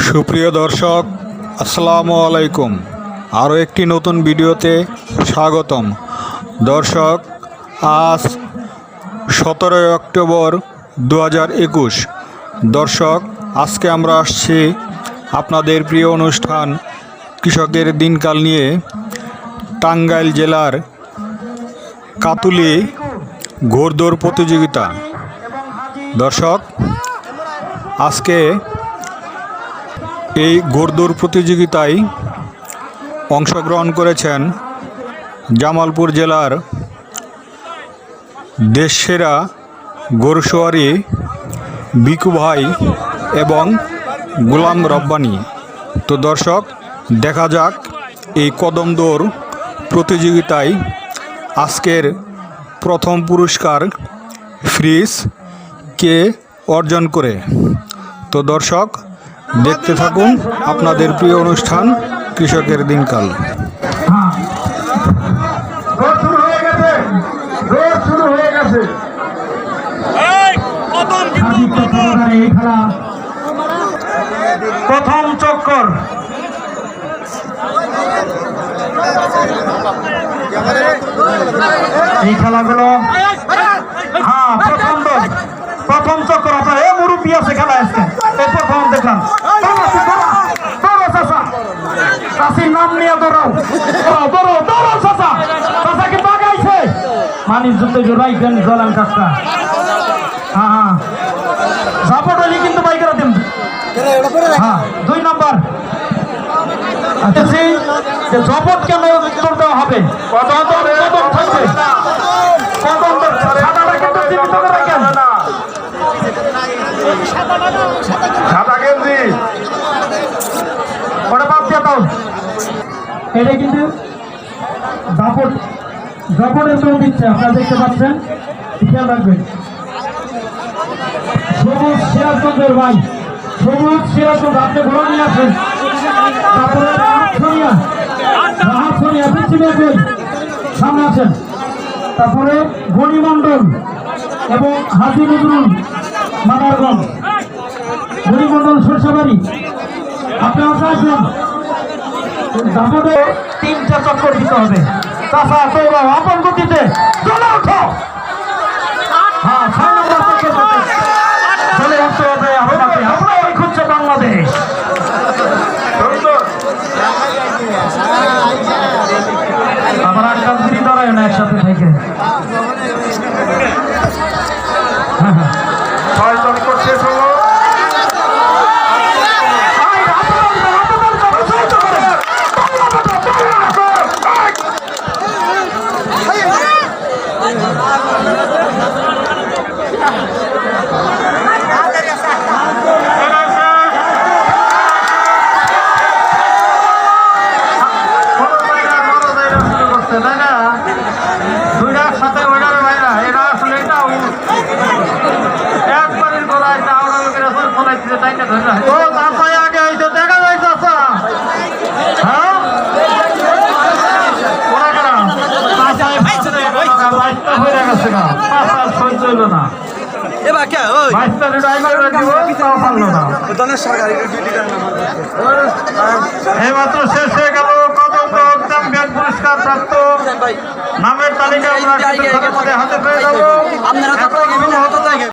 সুপ্রিয় দর্শক, আসসালামু আলাইকুম। আরও একটি নতুন ভিডিওতে স্বাগতম। দর্শক, আজ সতেরোই অক্টোবর দু হাজার একুশ। দর্শক, আজকে আমরা আসছি আপনাদের প্রিয় অনুষ্ঠান কৃষকের দিনকাল নিয়ে টাঙ্গাইল জেলার কাতুলি ঘোড়দৌড় প্রতিযোগিতা। দর্শক, আজকে এই ঘোড়দৌড় প্রতিযোগিতায় অংশগ্রহণ করেছেন জামালপুর জেলার দেশসেরা গোরসোয়ারি বিকু ভাই এবং গুলাম রব্বানি। তো দর্শক, দেখা যাক এই কদম দৌড় প্রতিযোগিতায় আজকের প্রথম পুরস্কার ফ্রিজ কে অর্জন করে। তো দর্শক দেখতে থাকুন আপনাদের প্রিয় অনুষ্ঠান, কৃষকের দিনকাল। প্রথম চক্কর। এই খেলাগুলো হ্যাঁ প্রথম প্রথম চক্কর, আপনার, এ মুরব্বী আছে খেলা আজকে এই প্রথম দেখলাম দৌড়ো, দৌড়ো, চাচা। চাষির নাম নিয়ে দৌড়াও ধরো ধরো চাষা চাষাকে বাগাইছে। মানিক যুদ্ধ জোড়াই দেন জলান কাজটা। হ্যাঁ হ্যাঁ। সাপোর্ট হলে কিন্তু বাইকেরা দিন হ্যাঁ দুই নম্বর। আচ্ছা সেই যে জবট কেন উত্তর দেওয়া হবে? কদম এটা কিন্তু দাপট, দাপটের জন্য দিচ্ছে, আপনারা দেখতে পাচ্ছেন। খেয়াল রাখবেন। সবুজ সিরাজগঞ্জের ভাই, সবুজ সিরাজগঞ্জ, আপনি ঘোরা নিয়ে আসেন। তারপরে সোনিয়া সামনে আছেন তারপরে গণিমণ্ডল এবং হাজি নজরুল মাদারগঞ্জ। গণিমণ্ডল সরষাবাড়ি আপনি আসেন। দামোদে তিনটা চক্কর দিতে হবে। চাষা দৌড়াও আপন গতিতে চলে ওঠো। হ্যাঁ ছয় নম্বর চলে আসতে হবে আপনাকে আপনারাই খুঁজছে বাংলাদেশ। না একসাথে থেকে। হ্যাঁ হ্যাঁ। ও তারপরে আগে হইতো দেখা যাইছে হ্যাঁ ওরা কারা পাঁচায় বাইশটা গেছে গা পাঁচ আর সহ্য হইল না। এবার কে ওই বাইশটা ড্রাইভার দিব তাও পারল না দনের সরকারি এইমাত্র শেষ হয়ে গেল কদম চ্যাম্পিয়ন পুরস্কার প্রাপ্ত নামের তালিকা আমরা হাতে পেয়ে যাব। আপনারা তো